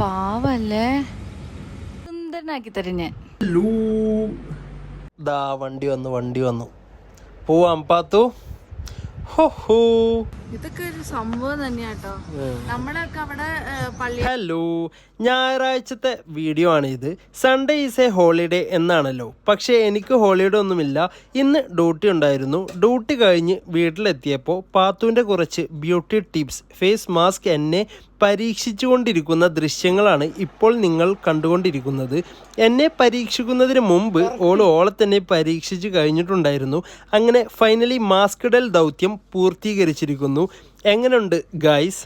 പാവല്ലേ? സുന്ദരനാക്കി തരും ഞാൻ. ദാ വണ്ടി വന്നു വണ്ടി വന്നു. പോവാം പാത്തു. ഹോ ഹോ. ഇതൊക്കെ ഒരു സംഭവം തന്നെയാട്ടോ. നമ്മളൊക്കെ അവിടെ പള്ളി ഹലോ ഞായറാഴ്ചത്തെ വീഡിയോ ആണ് ഇത് സൺഡേ ഈസ് എ ഹോളിഡേ എന്നാണല്ലോ. പക്ഷേ എനിക്ക് ഹോളിഡേ ഒന്നുമില്ല. ഇന്ന് ഡ്യൂട്ടി ഉണ്ടായിരുന്നു. ഡ്യൂട്ടി കഴിഞ്ഞ് വീട്ടിലെത്തിയപ്പോൾ പാത്തുവിന്റെ കുറച്ച് ബ്യൂട്ടി ടിപ്സ് ഫേസ് മാസ്ക് എന്നെ പരീക്ഷിച്ചുകൊണ്ടിരിക്കുന്ന ദൃശ്യങ്ങളാണ് ഇപ്പോൾ നിങ്ങൾ കണ്ടുകൊണ്ടിരിക്കുന്നത്. എന്നെ പരീക്ഷിക്കുന്നതിന് മുമ്പ് ഓൾ ഓളെ തന്നെ പരീക്ഷിച്ച് കഴിഞ്ഞിട്ടുണ്ടായിരുന്നു. അങ്ങനെ ഫൈനലി മാസ്ക് ഇടൽ ദൗത്യം പൂർത്തീകരിച്ചിരിക്കുന്നു. എങ്ങനെയുണ്ട് ഗൈസ്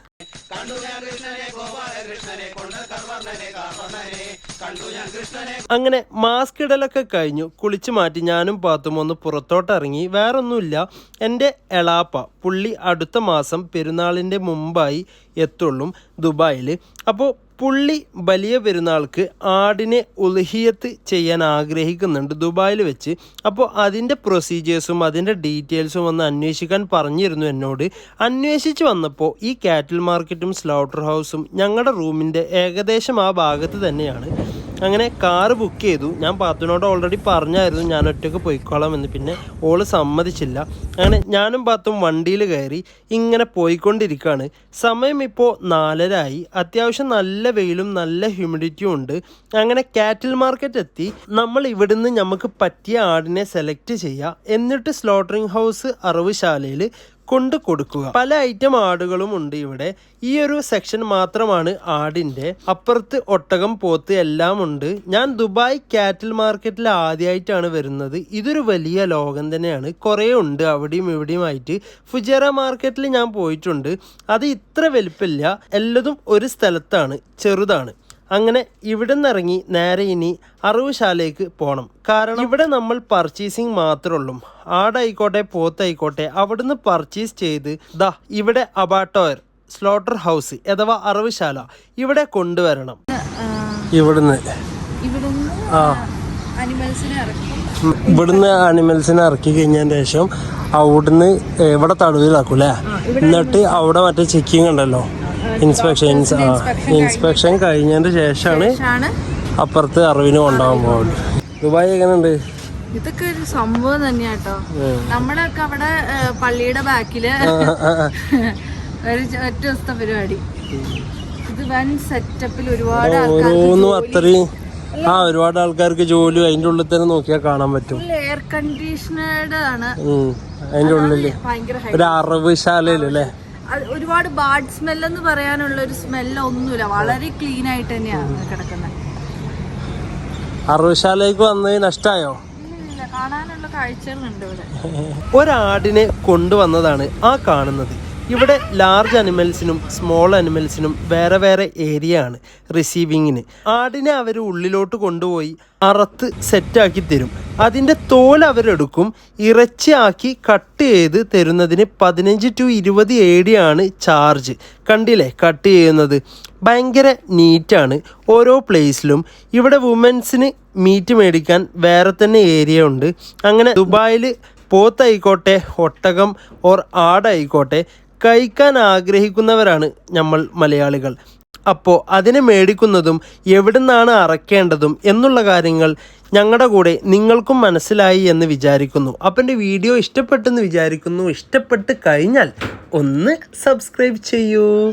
അങ്ങനെ മാസ്ക് ഇടലൊക്കെ കഴിഞ്ഞു. കുളിച്ചു മാറ്റി ഞാനും പാത്തും ഒന്ന് പുറത്തോട്ടിറങ്ങി. വേറൊന്നുമില്ല. എന്റെ എളാപ്പ പുള്ളി അടുത്ത മാസം പെരുന്നാളിന്റെ മുമ്പായി എത്തുള്ളൂ ദുബായിൽ. അപ്പോൾ പുള്ളി വലിയ പെരുന്നാൾക്ക് ആടിനെ ഉൽഹിയത്ത് ചെയ്യാൻ ആഗ്രഹിക്കുന്നുണ്ട് ദുബായിൽ വെച്ച്. അപ്പോൾ അതിന്റെ പ്രൊസീജിയേഴ്സും അതിന്റെ ഡീറ്റെയിൽസും ഒന്ന് അന്വേഷിക്കാൻ പറഞ്ഞിരുന്നു എന്നോട്. അന്വേഷിച്ച് വന്നപ്പോൾ ഈ കാറ്റിൽ മാർക്കറ്റും സ്ലോട്ടർ ഹൗസും ഞങ്ങളുടെ റൂമിന്റെ ഏകദേശം ആ ഭാഗത്ത് തന്നെയാണ്. അങ്ങനെ കാറ് ബുക്ക് ചെയ്തു. ഞാൻ പാത്തുവിനോട് ഓൾറെഡി പറഞ്ഞായിരുന്നു ഞാൻ ഒറ്റയ്ക്ക് പോയിക്കോളാം എന്ന്. പിന്നെ ഓൾ സമ്മതിച്ചില്ല. അങ്ങനെ ഞാനും പാത്തും വണ്ടിയിൽ കയറി ഇങ്ങനെ പോയിക്കൊണ്ടിരിക്കുകയാണ്. സമയം ഇപ്പോൾ നാലരായി. അത്യാവശ്യം നല്ല വെയിലും നല്ല ഹ്യൂമിഡിറ്റിയും ഉണ്ട്. അങ്ങനെ കാറ്റിൽ മാർക്കറ്റ് എത്തി. നമ്മൾ ഇവിടുന്ന് നമുക്ക് പറ്റിയ ആടിനെ സെലക്ട് ചെയ്യുക എന്നിട്ട് സ്ലോട്ടറിംഗ് ഹൗസ് അറവുശാലയിൽ കൊണ്ട് കൊടുക്കുക. പല ഐറ്റം ആടുകളും ഉണ്ട് ഇവിടെ. ഈ ഒരു സെക്ഷൻ മാത്രമാണ് ആടിന്റെ അപ്പുറത്ത് ഒട്ടകം പോത്ത് എല്ലാം ഉണ്ട്. ഞാൻ ദുബായ് കാറ്റിൽ മാർക്കറ്റിൽ ആദ്യമായിട്ടാണ് വരുന്നത്. ഇതൊരു വലിയ ലോകം തന്നെയാണ്. കുറേ ഉണ്ട്. അവിടെയും ഇവിടെയുമായിട്ട് ഫുജേറ മാർക്കറ്റിൽ ഞാൻ പോയിട്ടുണ്ട്. അത് ഇത്ര വലുപ്പമില്ല എല്ലതും ഒരു സ്ഥലത്താണ്. ചെറുതാണ്. അങ്ങനെ ഇവിടെ നിന്നിറങ്ങി നേരെ ഇനി അറിവുശാലയ്ക്ക് പോകണം കാരണം ഇവിടെ നമ്മൾ പർച്ചേസിങ് മാത്രമേ ഉള്ളൂ. ആടായിക്കോട്ടെ പോത്തായിക്കോട്ടെ അവിടുന്ന് പർച്ചേസ് ചെയ്ത് ദാ ഇവിടെ അബാട്ടോയർ സ്ലോട്ടർ ഹൗസ് അഥവാ അറിവുശാല ഇവിടെ കൊണ്ടുവരണം. ഇവിടുന്ന്. ഇവിടുന്ന് ആ. ഇവിടുന്ന് അനിമൽസിനെ ഇറക്കി കഴിഞ്ഞതിന് ശേഷം അവിടുന്ന് ഇവിടെ തടവിലാക്കൂലേ എന്നിട്ട് അവിടെ മറ്റേ ചെക്കിങ് ഉണ്ടല്ലോ. ഇൻസ്പെക്ഷൻ ആ ഇൻസ്പെക്ഷൻ കഴിഞ്ഞതിന് ശേഷമാണ് അപ്പുറത്ത് അറിവിന് കൊണ്ടുപോകാൻ പോകുന്നത് ദുബായ് എങ്ങനെയുണ്ട്? ഇതൊക്കെ ഒരു സംഭവം തന്നെയാട്ടോ. നമ്മളൊക്കെ അവിടെ പള്ളിയുടെ ബാക്കിൽ ഒരു ഒറ്റ ദിവസത്തെ പരിപാടി. ഇത് വൻ സെറ്റപ്പിൽ ഒരുപാട് ഓരോന്നും അത്രയും ആ ഒരുപാട് ആൾക്കാർക്ക് ജോലി അതിന്റെ ഉള്ളിൽ തന്നെ നോക്കിയാൽ കാണാൻ പറ്റും. എയർ കണ്ടീഷണേഡ് ആണ്. അതിന്റെ ഉള്ളിൽ. ഒരു അറവുശാലയിലല്ലേ അത് ഒരുപാട് ബാഡ് സ്മെല്ലെന്ന് പറയാനുള്ള ഒരു സ്മെല്ലൊന്നുമില്ല വളരെ ക്ലീൻ ആയിട്ട് തന്നെയാണ് കിടക്കുന്നത്. അറുശാലേക്ക് വന്ന് നഷ്ടമായോ ഇല്ല കാണാനുള്ള കാഴ്ചകളുണ്ട് ഇവിടെ. ഒരാടിനെ കൊണ്ടുവന്നതാണ് ആ കാണുന്നത്. ഇവിടെ ലാർജ് അനിമൽസിനും സ്മോൾ അനിമൽസിനും വേറെ വേറെ ഏരിയ ആണ് റിസീവിങ്ങിന് ആടിനെ അവർ ഉള്ളിലോട്ട് കൊണ്ടുപോയി അറത്ത് സെറ്റാക്കി തരും. അതിന്റെ തോൽ അവരെടുക്കും ഇറച്ചിയാക്കി കട്ട് ചെയ്ത് തരുന്നതിന് പതിനഞ്ച് ടു ഇരുപത് ഏടിയാണ് ചാർജ് കണ്ടില്ലേ? കട്ട് ചെയ്യുന്നത്. ഭയങ്കര നീറ്റാണ് ഓരോ പ്ലേസിലും ഇവിടെ വുമൻസിന് മീറ്റ് മേടിക്കാൻ വേറെ തന്നെ ഏരിയ ഉണ്ട്. അങ്ങനെ ദുബായിൽ പോത്തായിക്കോട്ടെ ഒട്ടകം ഓർ ആടായിക്കോട്ടെ കഴിക്കാൻ ആഗ്രഹിക്കുന്നവരാണ് നമ്മൾ മലയാളികൾ. അപ്പോൾ അതിനെ മേടിക്കുന്നതും എവിടെ നിന്നാണ് അറക്കേണ്ടതും എന്നുള്ള കാര്യങ്ങൾ ഞങ്ങളുടെ കൂടെ നിങ്ങൾക്കും മനസ്സിലായി എന്ന് വിചാരിക്കുന്നു. അപ്പം എന്റെ വീഡിയോ ഇഷ്ടപ്പെട്ടെന്ന് വിചാരിക്കുന്നു. ഇഷ്ടപ്പെട്ട് കഴിഞ്ഞാൽ ഒന്ന് സബ്സ്ക്രൈബ് ചെയ്യൂ.